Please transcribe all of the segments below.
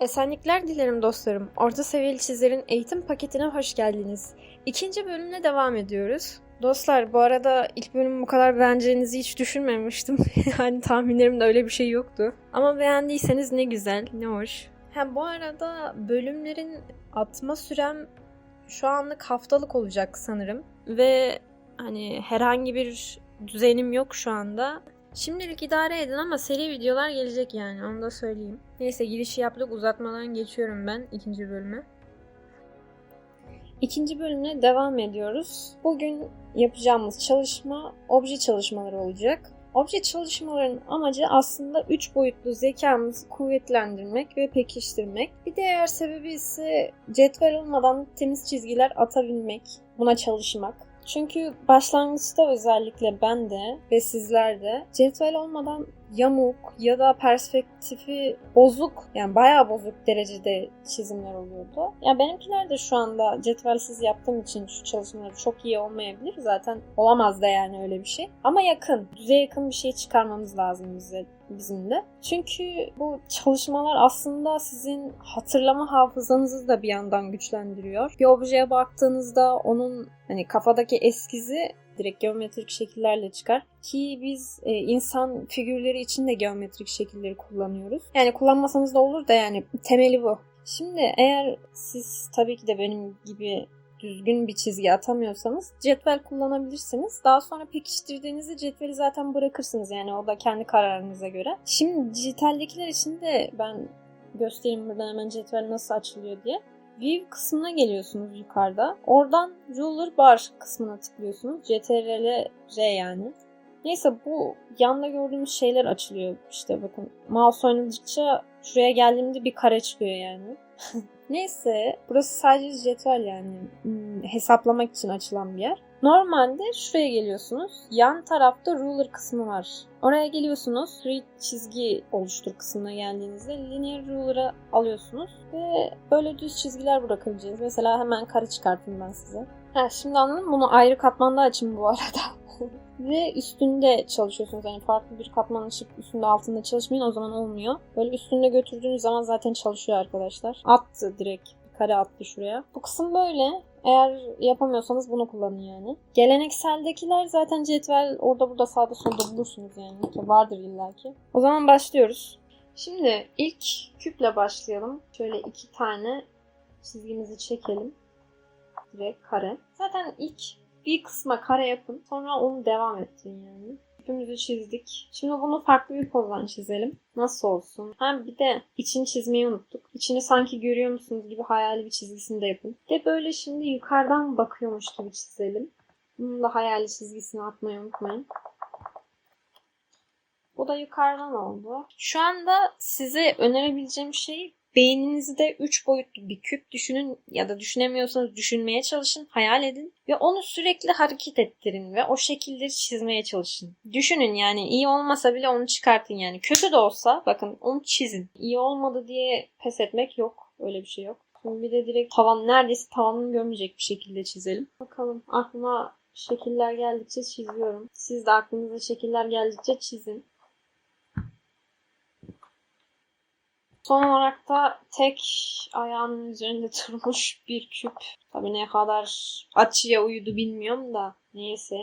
Esenlikler dilerim dostlarım. Orta seviyeli çizerin eğitim paketine hoş geldiniz. İkinci bölümle devam ediyoruz. Dostlar bu arada ilk bölümü bu kadar beğeneceğinizi hiç düşünmemiştim. yani tahminlerimde öyle bir şey yoktu. Ama beğendiyseniz ne güzel, ne hoş. Ha bu arada bölümlerin atma sürem şu anlık haftalık olacak sanırım. Ve hani herhangi bir düzenim yok şu anda. Şimdilik idare edin ama seri videolar gelecek yani onu da söyleyeyim. Neyse girişi yaptık uzatmadan geçiyorum ben ikinci bölüme. İkinci bölümle devam ediyoruz. Bugün yapacağımız çalışma obje çalışmaları olacak. Obje çalışmaların amacı aslında 3 boyutlu zekamızı kuvvetlendirmek ve pekiştirmek. Bir diğer sebebi ise cetvel olmadan temiz çizgiler atabilmek, buna çalışmak. Çünkü başlangıçta özellikle ben de ve sizler de cetvel olmadan yamuk ya da perspektifi bozuk yani bayağı bozuk derecede çizimler oluyordu. Ya benimkiler de şu anda cetvelsiz yaptığım için şu çalışmaları çok iyi olmayabilir. Zaten olamaz da yani öyle bir şey. Ama yakın, düzeye yakın bir şey çıkarmamız lazım bize bizim de. Çünkü bu çalışmalar aslında sizin hatırlama hafızanızı da bir yandan güçlendiriyor. Bir objeye baktığınızda onun hani kafadaki eskizi direkt geometrik şekillerle çıkar. Ki biz e, insan figürleri için de geometrik şekilleri kullanıyoruz. Yani kullanmasanız da olur da yani temeli bu. Şimdi eğer siz tabii ki de benim gibi düzgün bir çizgi atamıyorsanız cetvel kullanabilirsiniz. Daha sonra pekiştirdiğinizde cetveli zaten bırakırsınız yani o da kendi kararınıza göre. Şimdi dijitaldekiler için de ben göstereyim burada hemen cetvel nasıl açılıyor diye. View kısmına geliyorsunuz yukarıda. Oradan Ruler Bar kısmına tıklıyorsunuz. CTRL R yani. Neyse bu yanda gördüğümüz şeyler açılıyor. İşte bakın mouse oynadıkça şuraya geldiğimde bir kare çıkıyor yani. Neyse burası sadece cetvel yani hmm, hesaplamak için açılan bir yer. Normalde şuraya geliyorsunuz. Yan tarafta ruler kısmı var. Oraya geliyorsunuz. Create çizgi oluştur kısmına geldiğinizde linear ruler'ı alıyorsunuz ve böyle düz çizgiler bırakabileceğiniz. Mesela hemen kare çıkartayım ben size. Ha, şimdi anladım. Bunu ayrı katmanda açın bu arada. Ve üstünde çalışıyorsunuz. Yani farklı bir katman açıp üstünde altında çalışmayın o zaman olmuyor. Böyle üstünde götürdüğünüz zaman zaten çalışıyor arkadaşlar. Attı direkt. Kare attı şuraya. Bu kısım böyle. Eğer yapamıyorsanız bunu kullanın yani. Gelenekseldekiler zaten cetvel orada burada sağda solda bulursunuz yani. Ki vardır illaki. O zaman başlıyoruz. Şimdi ilk küple başlayalım. Şöyle iki tane çizgimizi çekelim. Direkt kare. Zaten ilk bir kısma kare yapın. Sonra onu devam ettirin yani. Küpümüzü çizdik. Şimdi bunu farklı bir pozdan çizelim. Nasıl olsun? Ha bir de içini çizmeyi unuttuk. İçini sanki görüyor musunuz gibi hayali bir çizgisini de yapın. De böyle şimdi yukarıdan bakıyormuş gibi çizelim. Bunun da hayali çizgisini atmayı unutmayın. Bu da yukarıdan oldu. Şu anda size önerebileceğim şey Beyninizde 3 boyutlu bir küp düşünün ya da düşünemiyorsanız düşünmeye çalışın, hayal edin ve onu sürekli hareket ettirin ve o şekilleri çizmeye çalışın. Düşünün yani iyi olmasa bile onu çıkartın yani. Kötü de olsa bakın onu çizin. İyi olmadı diye pes etmek yok. Öyle bir şey yok. Şimdi bir de direkt tavan neredeyse tavanını görmeyecek bir şekilde çizelim. Bakalım aklıma şekiller geldikçe çiziyorum. Siz de aklınıza şekiller geldikçe çizin. Son olarak da tek ayağının üzerinde durmuş bir küp. Tabii ne kadar açıya uyudu bilmiyorum da. Neyse.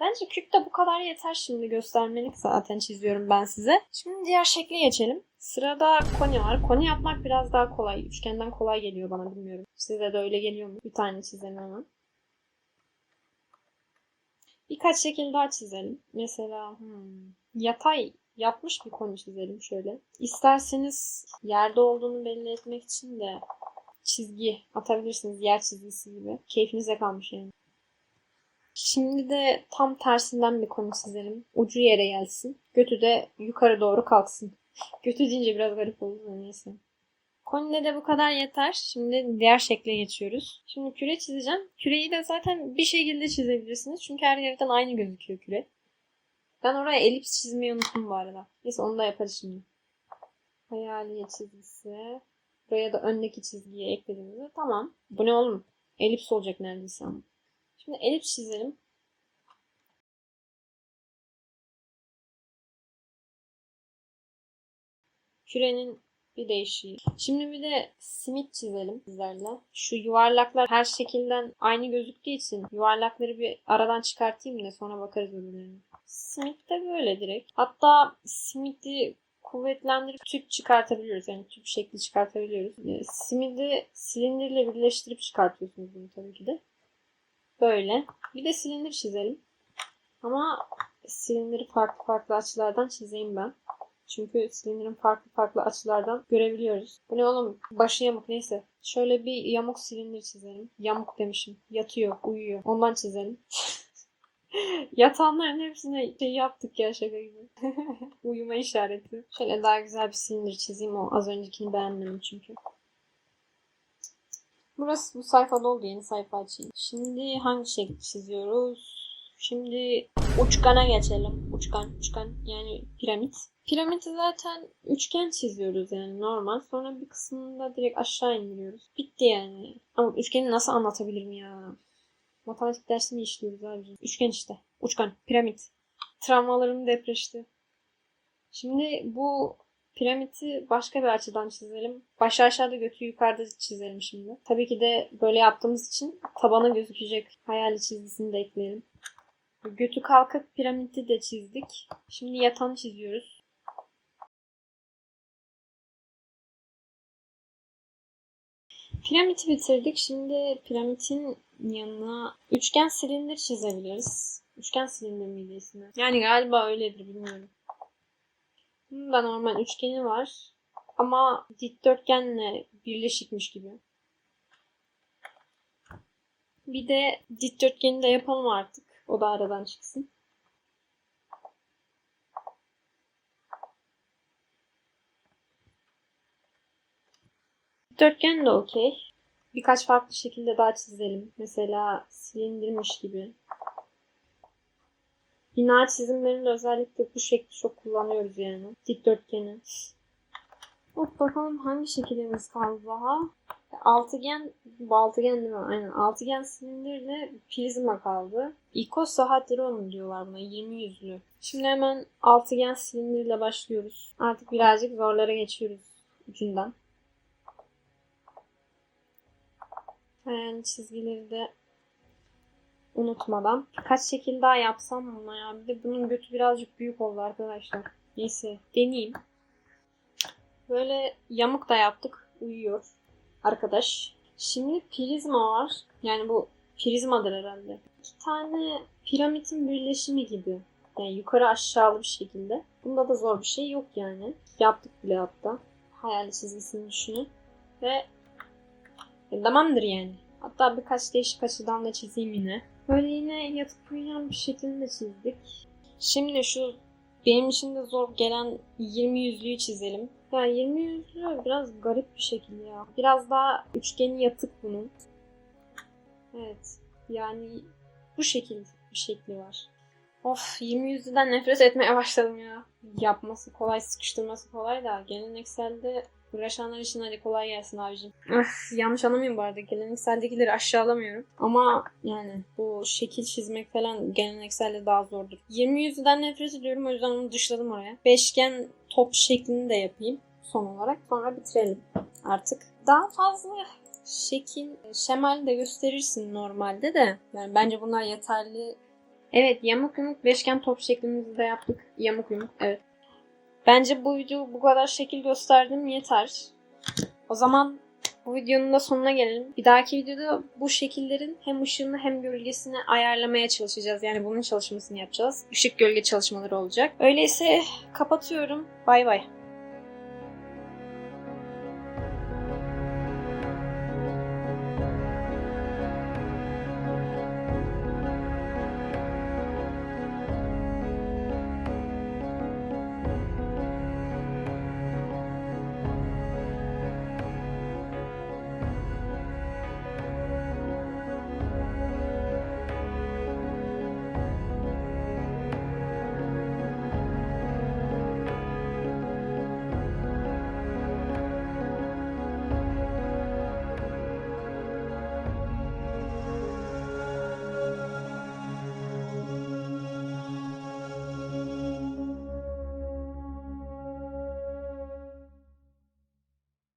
Bence küp de bu kadar yeter şimdi göstermelik zaten çiziyorum ben size. Şimdi diğer şekle geçelim. Sırada koni var. Koni yapmak biraz daha kolay. Üçgenden kolay geliyor bana bilmiyorum. Size de öyle geliyor mu? Bir tane çizelim hemen. Birkaç şekil daha çizelim. Mesela hmm, yatay yapmış bir konu çizelim şöyle. İsterseniz yerde olduğunu belli etmek için de çizgi atabilirsiniz. Yer çizgisi gibi. Keyfinize kalmış yani. Şimdi de tam tersinden bir konu çizelim. Ucu yere gelsin. Götü de yukarı doğru kalksın. Götü deyince biraz garip oldu da neyse. Konide de bu kadar yeter. Şimdi diğer şekle geçiyoruz. Şimdi küre çizeceğim. Küreyi de zaten bir şekilde çizebilirsiniz. Çünkü her yerden aynı gözüküyor küre. Ben oraya elips çizmeyi unuttum bu arada. Neyse onu da yaparız şimdi. Hayaliye çizgisi. Buraya da öndeki çizgiyi eklediğimizde tamam. Bu ne oğlum? Elips olacak neredeyse ama. Şimdi elips çizelim. Kürenin Bir değişiği. Şimdi bir de simit çizelim sizlerle. Şu yuvarlaklar her şekilden aynı gözüktüğü için yuvarlakları bir aradan çıkartayım da sonra bakarız öbürlerine. Simit de böyle direkt. Hatta simiti kuvvetlendirip tüp çıkartabiliyoruz. Yani tüp şekli çıkartabiliyoruz. Ee, Simidi silindirle birleştirip çıkartıyorsunuz bunu tabii ki de. Böyle. Bir de silindir çizelim. Ama silindiri farklı farklı açılardan çizeyim ben. Çünkü silindirin farklı farklı açılardan görebiliyoruz. Bu ne oğlum? Başı yamuk neyse. Şöyle bir yamuk silindir çizelim. Yamuk demişim. Yatıyor, uyuyor. Ondan çizelim. Yatanların hepsine şey yaptık ya şaka gibi. Uyuma işareti. Şöyle daha güzel bir silindir çizeyim. O az öncekini beğenmedim çünkü. Burası bu sayfa doldu. Yeni sayfa açayım. Şimdi hangi şekli çiziyoruz? Şimdi uçkana geçelim. Uçkan, uçkan yani piramit. Piramidi zaten üçgen çiziyoruz yani normal. Sonra bir kısmını da direkt aşağı indiriyoruz. Bitti yani. Ama üçgeni nasıl anlatabilirim ya? Matematik dersini işliyoruz abi. Üçgen işte. Uçkan, piramit. Travmalarım depreşti. Şimdi bu piramidi başka bir açıdan çizelim. Başı aşağıda götü yukarıda çizelim şimdi. Tabii ki de böyle yaptığımız için tabana gözükecek hayali çizgisini de ekleyelim. Götü kalkıp piramidi de çizdik. Şimdi yatan çiziyoruz. Piramidi bitirdik. Şimdi piramidin yanına üçgen silindir çizebiliriz. Üçgen silindir miydi ismi? Yani galiba öyledir bilmiyorum. Bunun normal üçgeni var. Ama dikdörtgenle birleşikmiş gibi. Bir de dikdörtgeni de yapalım artık. O da aradan çıksın. Dikdörtgen de okey. Birkaç farklı şekilde daha çizelim. Mesela silindirmiş gibi. Bina çizimlerinde özellikle bu şekli çok kullanıyoruz yani. Dikdörtgeni. Hop bakalım hangi şekilimiz kaldı daha? Altıgen, bu altıgen değil mi? Aynen. Altıgen silindirle prizma kaldı. İkosahatron diyorlar buna. 20 yüzlü. Şimdi hemen altıgen silindirle başlıyoruz. Artık birazcık zorlara geçiyoruz ucundan. Yani çizgileri de unutmadan. Kaç şekil daha yapsam buna ya. Bir de bunun götü birazcık büyük oldu arkadaşlar. Neyse deneyeyim. Böyle yamuk da yaptık. Uyuyor arkadaş. Şimdi prizma var. Yani bu prizmadır herhalde. İki tane piramidin birleşimi gibi. Yani yukarı aşağılı bir şekilde. Bunda da zor bir şey yok yani. Yaptık bile hatta. Hayal çizgisini düşünün. Ve tamamdır yani. Hatta birkaç değişik açıdan da çizeyim yine. Böyle yine yatıp uyuyan bir şekilde çizdik. Şimdi şu benim için de zor gelen 20 yüzlüğü çizelim. Yani 20 yüzlü biraz garip bir şekil ya. Biraz daha üçgeni yatık bunun. Evet. Yani bu şekil bir şekli var. Of 20 yüzlüden nefret etmeye başladım ya. Yapması kolay, sıkıştırması kolay da gelenekselde uğraşanlar için hadi kolay gelsin abicim. Öf, yanlış anlamayın bu arada. Gelenekseldekileri aşağılamıyorum. Ama yani bu şekil çizmek falan gelenekselde daha zordur. 20 yüzlüden nefret ediyorum o yüzden onu dışladım oraya. Beşgen top şeklini de yapayım son olarak. Sonra bitirelim artık. Daha fazla şekil, şemal de gösterirsin normalde de. Yani bence bunlar yeterli. Evet yamuk yumuk beşgen top şeklimizi de yaptık. Yamuk yumuk evet. Bence bu video bu kadar şekil gösterdim yeter. O zaman bu videonun da sonuna gelelim. Bir dahaki videoda bu şekillerin hem ışığını hem gölgesini ayarlamaya çalışacağız. Yani bunun çalışmasını yapacağız. Işık gölge çalışmaları olacak. Öyleyse kapatıyorum. Bay bay.